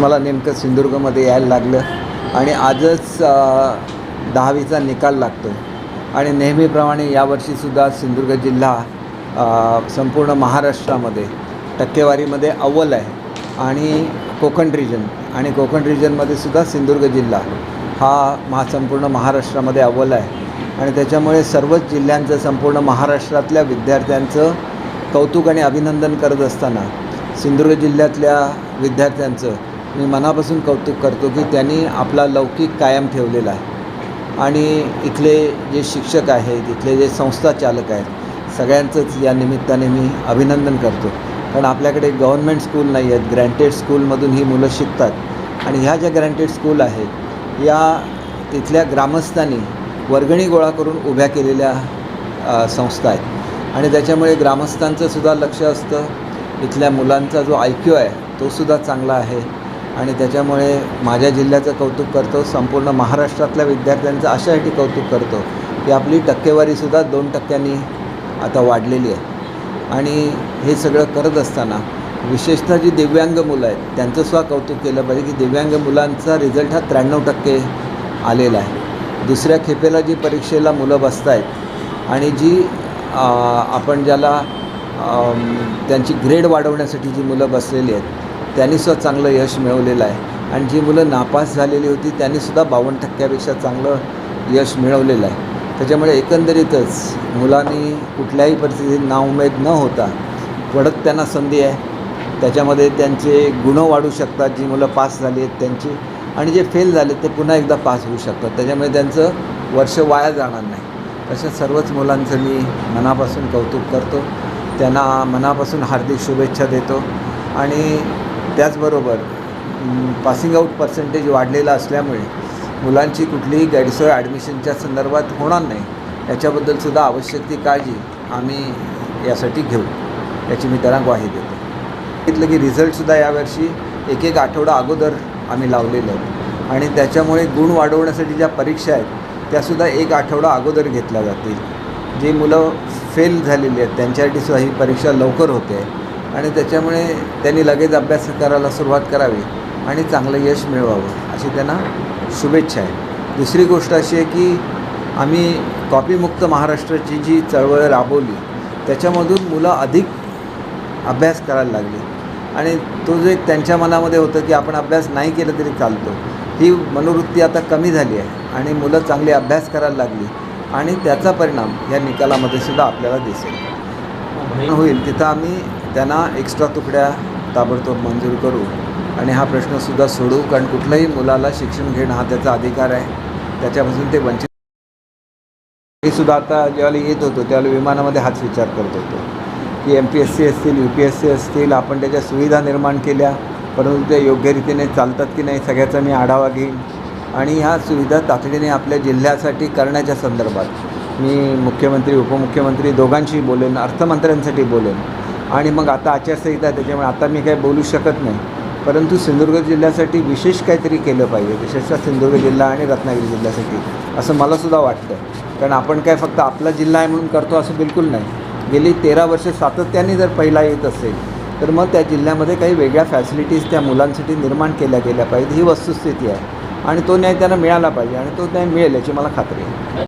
मला नेमकं सिंधुदुर्गमध्ये यायला लागलं आणि आजच दहावीचा निकाल लागतो आहे आणि नेहमीप्रमाणे यावर्षीसुद्धा सिंधुदुर्ग जिल्हा संपूर्ण महाराष्ट्रामध्ये टक्केवारीमध्ये अव्वल आहे. आणि कोकण रिजन आणि कोकण रिजनमध्ये सुद्धा सिंधुदुर्ग जिल्हा हा महा संपूर्ण महाराष्ट्रामध्ये अव्वल आहे. आणि त्याच्यामुळे सर्वच जिल्ह्यांचं संपूर्ण महाराष्ट्रातल्या विद्यार्थ्यांचं कौतुक आणि अभिनंदन करत असताना सिंधुदुर्ग जिल्ह्यातल्या विद्यार्थ्यांचं मी मनापासून कौतुक करतो की त्यांनी आपला लौकिक कायम ठेवलेला आहे. आणि इथले जे शिक्षक आहेत इथले जे संस्था चालक आहेत सगळ्यांचंच या निमित्ताने मी अभिनंदन करतो. कारण आपल्याकडे गव्हर्नमेंट स्कूल नाही आहेत ग्रँटेड स्कूलमधून ही मुलं शिकतात. आणि ह्या ज्या ग्रँटेड स्कूल आहेत या तिथल्या ग्रामस्थांनी वर्गणी गोळा करून उभ्या केलेल्या संस्था आहेत. आणि त्याच्यामुळे ग्रामस्थांचं सुद्धा लक्ष असतं. इथल्या मुलांचा जो आय क्यू आहे तोसुद्धा चांगला आहे. आणि त्याच्यामुळे माझ्या जिल्ह्याचं कौतुक करतो संपूर्ण महाराष्ट्रातल्या विद्यार्थ्यांचं अशासाठी कौतुक करतो की आपली टक्केवारीसुद्धा दोन टक्क्यांनी आता वाढलेली आहे. आणि हे सगळं करत असताना विशेषतः जी दिव्यांग मुलं आहेत त्यांचं सुद्धा कौतुक केलं पाहिजे की दिव्यांग मुलांचा रिझल्ट हा त्र्याण्णव टक्के आलेला आहे. दुसऱ्या खेपेला जी परीक्षेला मुलं बसत आहेत आणि जी आपण ज्याला त्यांची ग्रेड वाढवण्यासाठी जी मुलं बसलेली आहेत त्यांनीसुद्धा चांगलं यश मिळवलेलं आहे. आणि जी मुलं नापास झालेली होती त्यांनीसुद्धा बावन्न टक्क्यापेक्षा चांगलं यश मिळवलेलं आहे. त्याच्यामुळे एकंदरीतच मुलांनी कुठल्याही परिस्थितीत नाउमेद न होता पडत त्यांना संधी आहे. त्याच्यामध्ये त्यांचे गुण वाढू शकतात जी मुलं पास झाली आहेत त्यांची. आणि जे फेल झाले ते पुन्हा एकदा पास होऊ शकतात. त्याच्यामुळे त्यांचं वर्ष वाया जाणार नाही. तशा सर्वच मुलांचं मी मनापासून कौतुक करतो. त्यांना मनापासून हार्दिक शुभेच्छा देतो. आणि त्याचबरोबर पासिंग आऊट पर्सेंटेज वाढलेला असल्यामुळे मुलांची कुठलीही गैरसोय ॲडमिशनच्या संदर्भात होणार नाही. याच्याबद्दलसुद्धा आवश्यक ती काळजी आम्ही यासाठी घेऊ याची मी त्यांना ग्वाही देतो. सांगितलं की रिझल्टसुद्धा यावर्षी एक एक आठवडा अगोदर आम्ही लावलेलं आहेत आणि त्याच्यामुळे गुण वाढवण्यासाठी ज्या परीक्षा आहेत त्यासुद्धा एक आठवडा अगोदर घेतल्या जातील. जी मुलं फेल झालेली आहेत त्यांच्यासाठी सुद्धा ही परीक्षा लवकर होते. आणि त्याच्यामुळे त्यांनी लगेच अभ्यास करायला सुरुवात करावी आणि चांगलं यश मिळवावं अशी त्यांना शुभेच्छा आहे. दुसरी गोष्ट अशी आहे की आम्ही कॉपीमुक्त महाराष्ट्राची जी चळवळ राबवली त्याच्यामधून मुलं अधिक अभ्यास करायला लागली. आणि तो जो एक त्यांच्या मनामध्ये होतं की आपण अभ्यास नाही केला तरी चालतो ही मनोवृत्ती आता कमी झाली आहे आणि मुलं चांगली अभ्यास करायला लागली आणि त्याचा परिणाम या निकालामध्ये सुद्धा आपल्याला दिसेल. होईल. तिथं आम्ही त्यांना एक्स्ट्रा तुकड्या ताबडतोब मंजूर करू. आणि हा प्रश्नसुद्धा सोडवू कारण कुठल्याही मुलाला शिक्षण घेणं हा त्याचा अधिकार आहे. त्याच्यापासून ते वंचित मी सुद्धा आता ज्यावेळेला येत होतो त्यावेळेला विमानामध्ये हाच विचार करत होतो. की एम पी एस सी असतील यू पी एस सी असतील आपण त्याच्या सुविधा निर्माण केल्या परंतु त्या योग्य रीतीने चालतात की नाही सगळ्याचा मी आढावा घेईन. आणि ह्या सुविधा तातडीने आपल्या जिल्ह्यासाठी करण्याच्या संदर्भात मी मुख्यमंत्री उपमुख्यमंत्री दोघांशी बोलेन अर्थमंत्र्यांसाठी बोलेन. आणि मग आता आचारसंहिता आहे त्याच्यामुळे आता मी काही बोलू शकत नाही. परंतु सिंधुदुर्ग जिल्ह्यासाठी विशेष काहीतरी केलं पाहिजे विशेषतः सिंधुदुर्ग जिल्हा आणि रत्नागिरी जिल्ह्यासाठी असं मलासुद्धा वाटतं. कारण आपण काय फक्त आपला जिल्हा आहे म्हणून करतो असं बिलकुल नाही. गेली तेरा वर्ष सातत्याने जर पहिला येत असेल तर मग त्या जिल्ह्यामध्ये काही वेगळ्या फॅसिलिटीज त्या मुलांसाठी निर्माण केल्या गेल्या पाहिजे ही वस्तुस्थिती आहे. आणि तो न्याय त्यांना मिळाला पाहिजे आणि तो न्याय मिळेल याची मला खात्री आहे.